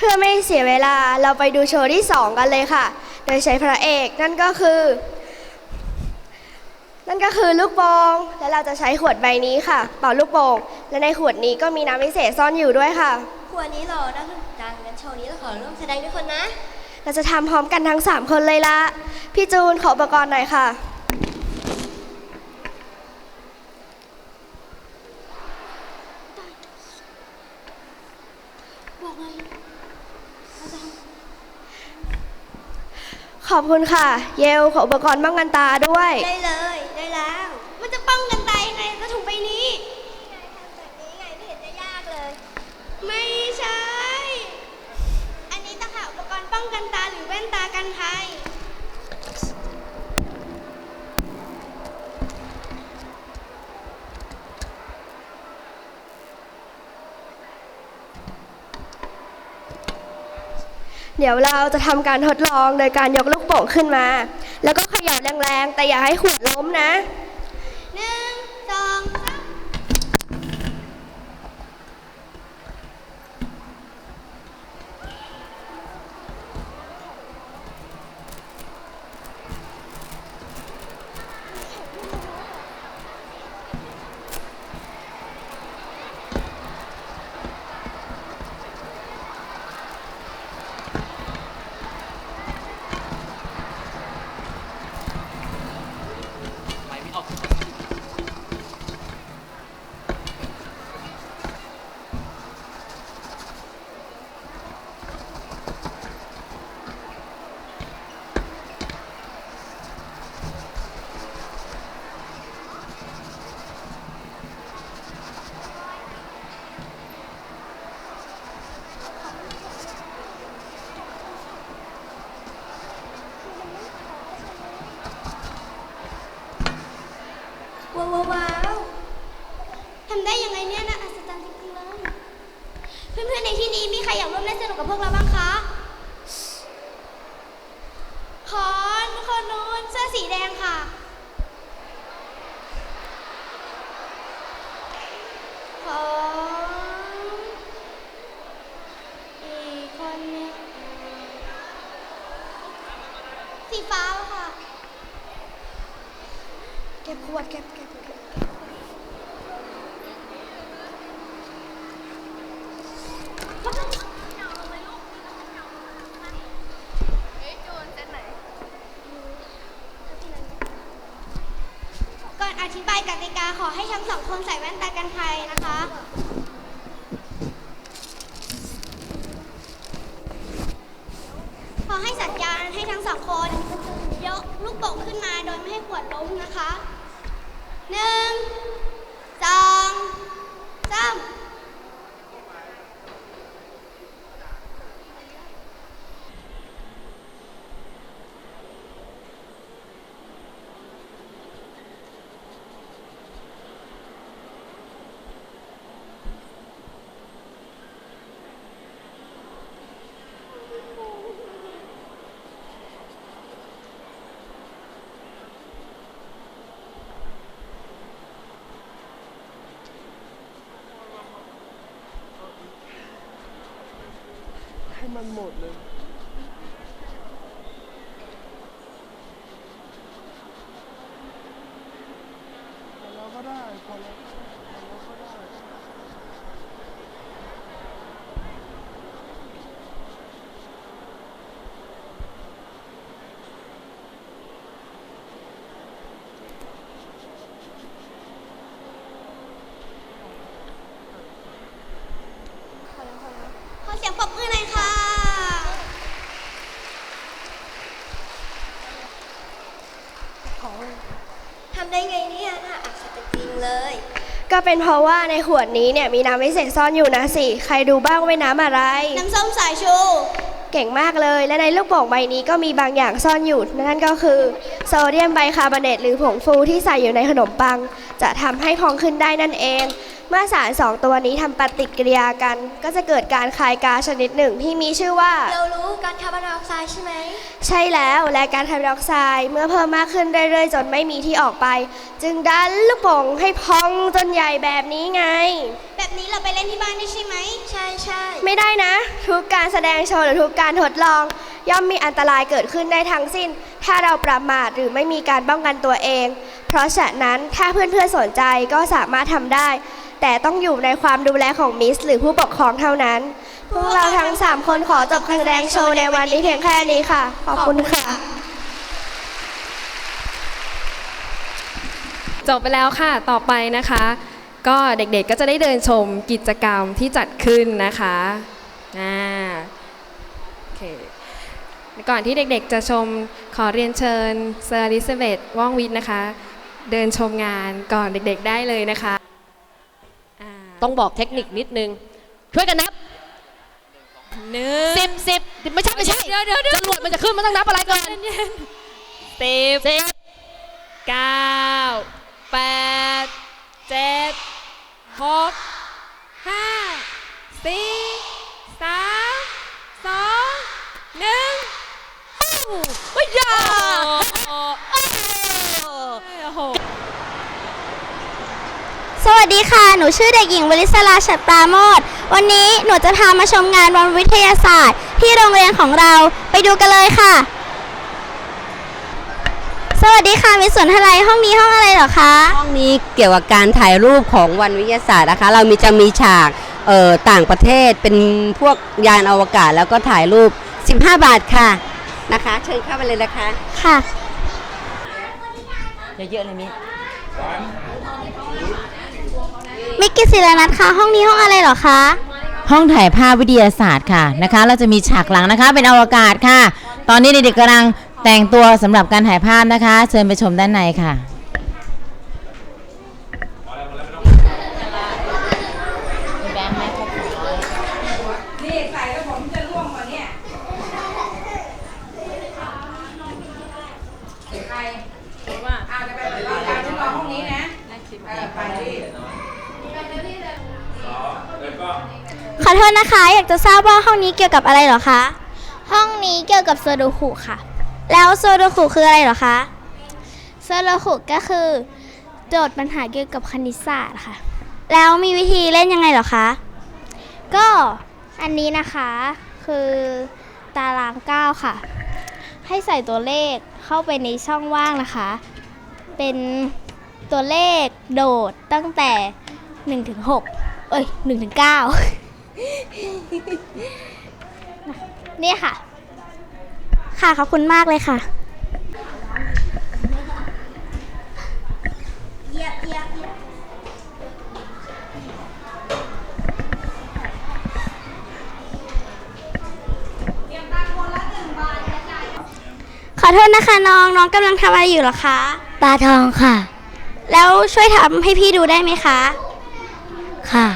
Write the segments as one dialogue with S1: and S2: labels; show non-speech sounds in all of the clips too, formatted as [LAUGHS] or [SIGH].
S1: พื่อไม่เสียเวลาเราไปดูโชว์ที่ 2 กันเลยค่ะ โดยใช้พระเอกนั่นก็คือ นั่นก็คือลูกโป่งและเราจะใช้ขวดใบนี้ค่ะ เป่าลูกโป่งและในขวดนี้ก็มีน้ำพิเศษซ่อนอยู่ด้วยค่ะ
S2: ขวดนี้เหรอนักดังงั้นโชว์นี้เราขอร่วมแสดงด้วยคนนะ
S1: เราจะทำพร้อมกันทั้ง 3 คนเลยละพี่จูนขออุปกรณ์หน่อยค่ะ
S2: บอกเลย
S1: ขอบคุณค่ะ เยลขออุปกรณ์ป้องกันตาด้วย
S2: ได้เลย ได้แล้ว มันจะป้องกันตายยังไงกระถุงใบนี้ไงทำแบบนี้ไงไม่เห็นจะยากเลย ไม่ใช่ อันนี้ตะขาอุปกรณ์ป้องกันตาหรือแว่นตากันภัย
S1: เดี๋ยวเราจะทำการทดลองโดยการยกลูกโป่งขึ้นมา แล้วก็เขย่าแรงๆ แต่อย่าให้ขวดล้มนะ
S2: หนึ่งสองสาม
S3: ไม่ไม่ออก
S2: ว้าวว้าวว้าวทำได้ยังไงเนี่ยนะอัศจรรย์จริงๆเลย เพื่อนๆในที่นี้มีใครอยากร่วมเล่นสนุกกับพวกเราบ้างคะ ขอคนนู้นเสื้อสีแดงค่ะ ขออีกคนหนึงสี ฟ้าค่ะ
S1: เก็บขวดเก็บเก็บเก็บ
S2: ก่อนอธิบายกติกาขอให้ทั้งสองคนใส่แว่นตากันภัยนะคะ ขอให้สัญญาณให้ทั้งสองคน ยกลูกโป่งขึ้นมาโดยไม่ให้ขวดล้ม นะคะหนึ่งสองสาม
S4: ให้มันหมดเลยพอแล้ว ก็ได้พอแล้วพอแล้วก็ได้
S2: ขอเสียงปรบมือหน่อยค่ะ ทำได้ไงเนี่ยน่าอัศจรรย์จริงเลย
S1: ก็เป็นเพราะว่าในขวดนี้เนี่ยมีน้ำพิเศษซ่อนอยู่นะสิ ใครดูบ้างว่าเป็นน้ำอะไร
S2: น้ำส้มสายชู
S1: เก่งมากเลย และในลูกโป่งใบนี้ก็มีบางอย่างซ่อนอยู่ นั่นก็คือโซเดียมไบคาร์บอเนตหรือผงฟูที่ใส่อยู่ในขนมปัง จะทำให้พองขึ้นได้นั่นเอง เมื่อสารสองตัวนี้ทำปฏิกิริยากัน ก็จะเกิดการคายก๊าซชนิดหนึ่งที่มีชื่อว่า
S2: เรารู้การคาร์บอนไดออกไซด์ใช่ไหม
S1: ใช่แล้วและการคาร์บอนไดออกไซด์เมื่อเพิ่มมากขึ้นเรื่อยๆ จนไม่มีที่ออกไป จึงดันลูกโป่งให้พองจนใหญ่แบบนี้ไง
S2: แบบนี้เราไปเล่นที่บ้านได้ใช่ไหม
S5: ใช่ใช่
S1: ไม่ได้นะ ทุกการแสดงโชว์หรือทุกการทดลอง ย่อมมีอันตรายเกิดขึ้นได้ทั้งสิ้น ถ้าเราประมาทหรือไม่มีการป้องกันตัวเอง เพราะฉะนั้นถ้าเพื่อนๆสนใจก็สามารถทำได้ แต่ต้องอยู่ในความดูแลของมิสหรือผู้ปกครองเท่านั้น พวกเราทั้ง 3 คนขอจบการแสดงโชว์ในวันนี้เพียงแค่นี้ค่ะ ขอบคุณค่ะ
S6: จบไปแล้วค่ะ ต่อไปนะคะ ก็เด็กๆก็จะได้เดินชมกิจกรรมที่จัดขึ้นนะคะอ่าโอเคก่อนที่เด็กๆ จะชมขอเรียนเชิญเซอร์ลิซเบธว่องวิทย์นะคะ เดินชมงานก่อนเด็กๆได้เลยนะคะ
S7: ต้องบอกเทคนิคนิดนึง ช่วยกันนับ
S6: หนึ่ง
S7: สิบสิบไม่ใช่ไม่ใช่
S6: เดี๋ยวเดี๋ยวเดี๋ยว
S7: จรวดมันจะขึ้นมันต้องนับอะไรก่อน
S6: สิบ
S7: สิบ
S6: เก้าแปดเจ็ดหกห้าสี่สามสองหนึ่ง
S7: วิยา
S6: โอ้โห
S5: สวัสดีค่ะ หนูชื่อเด็กหญิงวลิศราฉัตรปราโมทวันนี้หนูจะพามาชมงานวันวิทยาศาสตร์ ที่โรงเรียนของเรา ไปดูกันเลยค่ะ สวัสดีค่ะมิสสนทลัยห้องนี้ห้องอะไรเหรอคะ
S8: ห้องนี้เกี่ยวกับการถ่ายรูปของวันวิทยาศาสตร์นะคะ เรามีจะมีฉากเอ่อต่างประเทศเป็นพวกยานอวกาศแล้วก็ถ่ายรูป 15 บาทค่ะนะคะ เชิญเข้าไปเลยนะคะ
S5: ค่ะ
S8: เยอะๆเลยมิ
S5: มิกกี้ศิรนัทคะห้องนี้ห้องอะไรเหรอคะ
S9: ห้องถ่ายภาพวิทยาศาสตร์ค่ะนะคะ เราจะมีฉากหลังนะคะ เป็นอวกาศค่ะ ตอนนี้เด็กๆกำลังแต่งตัวสำหรับการถ่ายภาพนะคะ เชิญไปชมด้านในค่ะ
S5: โทษนะคะ อยากจะทราบว่าห้องนี้เกี่ยวกับอะไรเหรอคะ ห้องนี้เกี่ยวกับโซโดคุค่ะ แล้วโซโดคุคืออะไรเหรอคะโซโดคุก็คือ โจทย์ปัญหาเกี่ยวกับคณิตศาสตร์ค่ะ แล้วมีวิธีเล่นยังไงเหรอคะ ก็อันนี้นะคะคือตารางเก้าค่ะ ให้ใส่ตัวเลขเข้าไปในช่องว่างนะคะ เป็นตัวเลขโดดตั้งแต่1ถึง6เอ้ย1ถึง9 นี่ค่ะ ค่ะขอบคุณมากเลยค่ะขอโทษนะคะน้องน้องกำลังทำอะไรอยู่เหรอคะ ปลาทองค่ะ แล้วช่วยทำให้พี่ดูได้ไหมคะ ค่ะ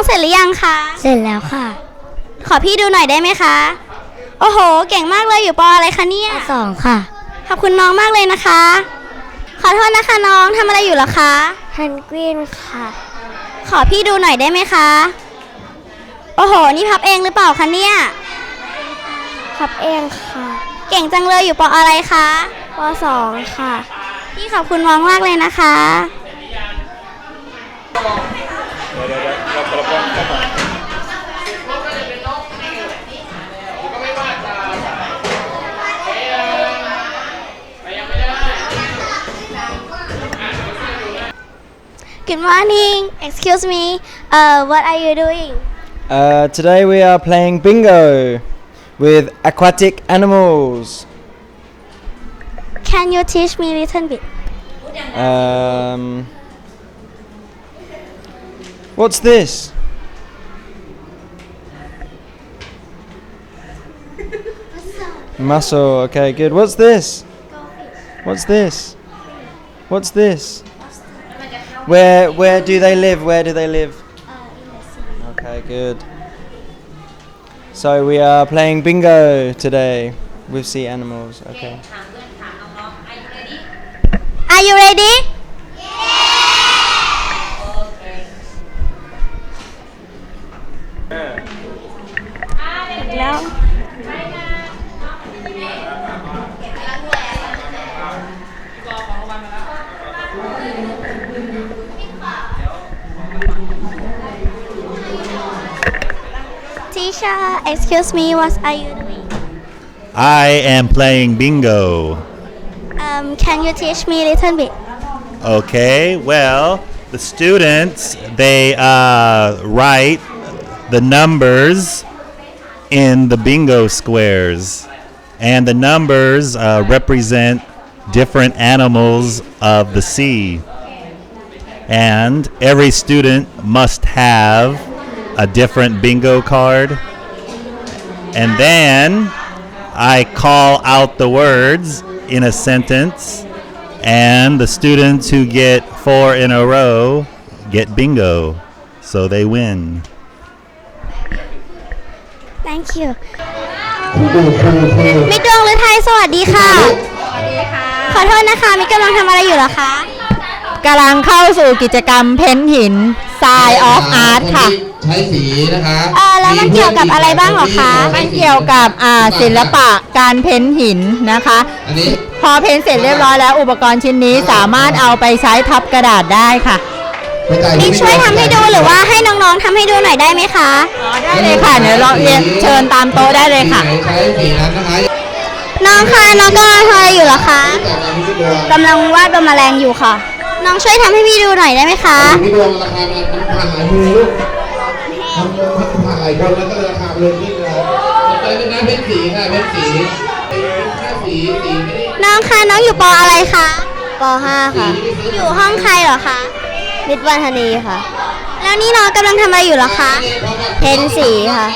S5: องเสร็จหรือยังคะ เสร็จแล้วค่ะ ขอพี่ดูหน่อยได้ไหมคะ โอ้โห เก่งมากเลยอยู่ปออะไรคะเนี่ย สองค่ะ ขอบคุณน้องมากเลยนะคะ ขอโทษนะคะน้องทำอะไรอยู่เหรอคะฮันกวินค่ะ ขอพี่ดูหน่อยได้ไหมคะ โอ้โห นี่พับเองหรือเปล่าคะเนี่ยพับเองค่ะ เก่งจังเลยอยู่ปออะไรคะปอสองค่ะ พี่ขอบคุณน้องมากเลยนะคะ Good morning. Excuse me. Uh, what are you doing?
S10: Uh, today we are playing bingo with aquatic animals.
S5: Can you teach me a little bit?
S10: Um what's this? Mussel. Okay, good. What's this? What's this? What's this? Where where do they live? Where do they live? Okay, good. So we are playing bingo today with sea animals. Okay.
S5: Are you ready excuse me what are you doing
S11: I am playing bingo.
S5: um can you teach me a little bit
S11: Okay, well, the students they uh, write the numbers in the bingo squares, and the numbers uh, represent different animals of the sea. And every student must have a different bingo card. And then I call out the words in a sentence, and the students who get four in a row get bingo. So they win.
S5: Thank you. [LAUGHS] มิกดวงฤทัยสวัสดีค่ะ ขอโทษนะคะ มิกกำลังทำอะไรอยู่เหรอคะ
S9: กำลังเข้าสู่กิจกรรมเพ้นหิน Sign of Art ค่ะ
S12: ใช้สีนะคะ
S5: เออแล้วมันเกี่ยวกับอะไรบ้างเหรอคะ
S9: มันเกี่ยวกับอ่าศิลปะการเพ้นหินนะคะ
S12: อันนี้
S9: พอเพ้นเสร็จเรียบร้อยแล้วอุปกรณ์ชิ้นนี้สามารถเอาไปใช้ทับกระดาษได้ค่ะ
S12: ไปจ่าย
S5: มิตรช่วยทำให้ดูหรือว่าให้น้องๆทำให้ดูหน่อยได้ไหมคะ
S9: ได้เลยค่ะเดี๋ยวเราเรียนเชิญตามโต๊ะได้เลยค่ะ
S12: สีไหนใช้สีนั้นนะคะ
S5: น้องคะน้องกำลังทำอะไรอยู่เหรอคะ
S12: แต่งานที่ดวง
S5: กำลังวาดใบแมลงอยู่ค่ะ น้องช่วยทำให้พี่ดูหน่อยได้ไหมคะ
S12: ที่ดวงราคามันมันผ่านหลายมือลูกมันมันผ่านหลายคนแล้วก็เลยราคามันเลยขึ้นนะครับต่อไปเป็นน้ำเพชรสีค่ะเพชรสีถ้าสีสีไม่ได้
S5: น้องคะน้องอยู่ปออะไรคะป .5 ค่ะ อยู่ห้องใครเหรอคะมิตรวันธนีค่ะ แล้วนี่น้องกำลังทำอะไรอยู่เหรอคะ เพ้นสีค่ะ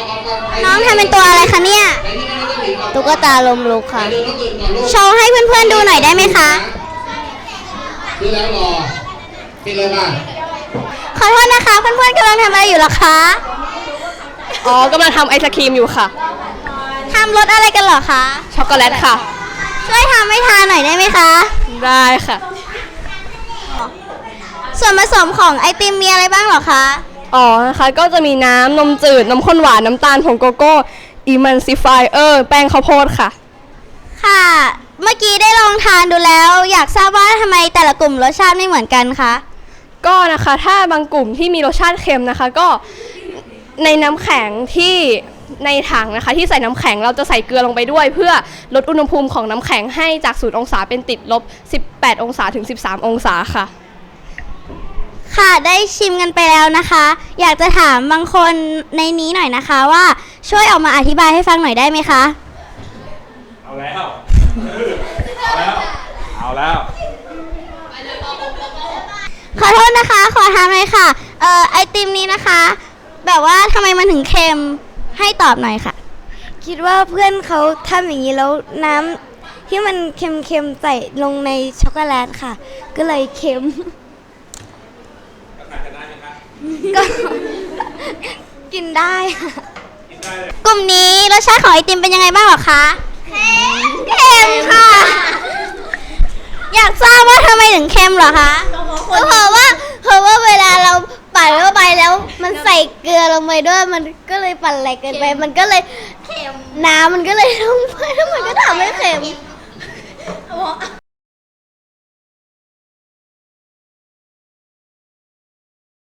S5: น้องทำเป็นตัวอะไรคะเนี่ย ตุ๊กตาลมลุกค่ะ โชว์ให้เพื่อนๆดูหน่อยได้ไหมคะ
S12: ซื้อ แล้วรอปิดเลยค่ะ
S5: ขอโทษนะคะ เพื่อนๆกำลังทำอะไรอยู่เหรอคะ
S7: อ๋อกำลังทำไอศครีมอยู่ค่ะ
S5: ทำรสอะไรกันเหรอคะ
S7: ช็อกโกแลตค่ะ
S5: ช่วยทำให้ทานหน่อยได้ไหมคะ
S7: ได้ค่ะ
S5: ส่วนผสมของไอติมมีอะไรบ้างเหรอคะ
S7: อ๋อนะคะก็จะมีน้ำนมจืดน้ำข้นหวาน น้ำตาลผงโกโก้อิมันซิฟายเออร์ แป้งข้าวโพดค่ะ
S5: ค่ะ เมื่อกี้ได้ลองทานดูแล้วอยากทราบว่าทำไมแต่ละกลุ่มรสชาติไม่เหมือนกันคะ
S7: ก็นะคะถ้าบางกลุ่มที่มีรสชาติเค็มนะคะ ก็ในน้ำแข็งที่ในถังนะคะ ที่ใส่น้ำแข็งเราจะใส่เกลือลงไปด้วย เพื่อลดอุณหภูมิของน้ำแข็งให้จาก0องศาเป็นติดลบ 18 องศาถึง 13 องศาค่ะ
S5: ค่ะได้ชิมกันไปแล้วนะคะ อยากจะถามบางคนในนี้หน่อยนะคะว่าช่วยออกมาอธิบายให้ฟังหน่อยได้ไหมคะ
S2: เอาแล้ว เอาแล้ว เอาแล้ว
S5: ข อโทษนะคะ ขอถามหน่อยค่ะ เอ่อไอติมนี้นะคะ แบบว่าทำไมมันถึงเค็มให้ตอบหน่อยค่ะ
S13: คิดว่าเพื่อนเขาทำอย่างนี้แล้วน้ำที่มันเค็มๆใส่ลงในช็อกโกแลตค่ะ ก็เลยเค็ม ก็ กินได้ค่ะ
S5: กลุ่มนี้รสชาติของไอติมเป็นยังไงบ้างเหรอคะเค็มค่ะ อยากทราบว่าทำไมถึงเค็มเหรอคะ ก็เพราะว่าเพราะว่าเวลาเราปั่นเข้าไปแล้ว มันใส่เกลือลงไปด้วยมันก็เลยปั่นแหลกเกินไปมันก็เลยน้ำมันก็เลยลงไปแล้วมันก็ทำให้เค็ม